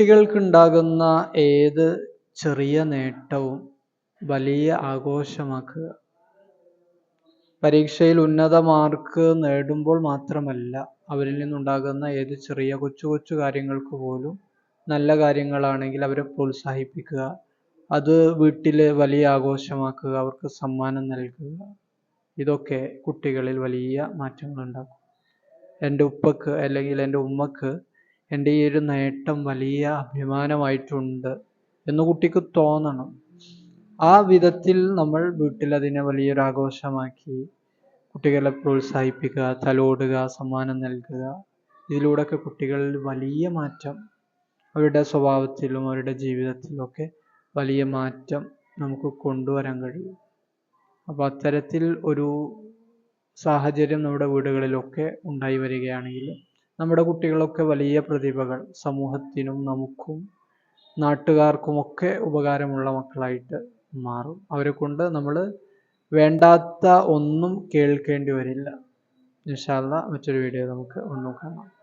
കുട്ടികൾക്കുണ്ടാകുന്ന ഏത് ചെറിയ നേട്ടവും വലിയ ആഘോഷമാക്കുക? പരീക്ഷയിൽ ഉന്നത മാർക്ക് നേടുമ്പോൾ മാത്രമല്ല അവരിൽ നിന്നുണ്ടാകുന്ന ഏത് ചെറിയ കൊച്ചു കൊച്ചു കാര്യങ്ങൾക്ക് പോലും നല്ല കാര്യങ്ങളാണെങ്കിൽ അവരെ പ്രോത്സാഹിപ്പിക്കുക. അത് വീട്ടിൽ വലിയ ആഘോഷമാക്കുക അവർക്ക് സമ്മാനം നൽകുക. ഇതൊക്കെ കുട്ടികളിൽ വലിയ മാറ്റങ്ങൾ ഉണ്ടാക്കും എന്റെ ഉപ്പക്ക് അല്ലെങ്കിൽ എന്റെ ഉമ്മക്ക് എന്റെ ഈ ഒരു നേട്ടം വലിയ അഭിമാനമായിട്ടുണ്ട് എന്ന് കുട്ടിക്ക് തോന്നണം. ആ വിധത്തിൽ നമ്മൾ വീട്ടിൽ അതിനെ വലിയൊരു ആഘോഷമാക്കി കുട്ടികളെ പ്രോത്സാഹിപ്പിക്കുക തലോടുക സമ്മാനം നൽകുക. ഇതിലൂടെയൊക്കെ കുട്ടികളിൽ വലിയ മാറ്റം അവരുടെ സ്വഭാവത്തിലും അവരുടെ ജീവിതത്തിലും ഒക്കെ വലിയ മാറ്റം നമുക്ക് കൊണ്ടുവരാൻ കഴിയും. അപ്പോൾ അത്തരത്തിൽ ഒരു സാഹചര്യം നമ്മുടെ വീടുകളിലൊക്കെ ഉണ്ടായി വരികയാണെങ്കിൽ നമ്മുടെ കുട്ടികളൊക്കെ വലിയ പ്രതിഭകൾ. സമൂഹത്തിനും നമുക്കും നാട്ടുകാർക്കുമൊക്കെ ഉപകാരമുള്ള മക്കളായിട്ട് മാറും. അവരെ കൊണ്ട് നമ്മൾ വേണ്ടാത്ത ഒന്നും കേൾക്കേണ്ടി വരില്ല. ഇൻഷാല്ല മറ്റൊരു വീഡിയോ നമുക്ക് ഒന്നും കാണാം.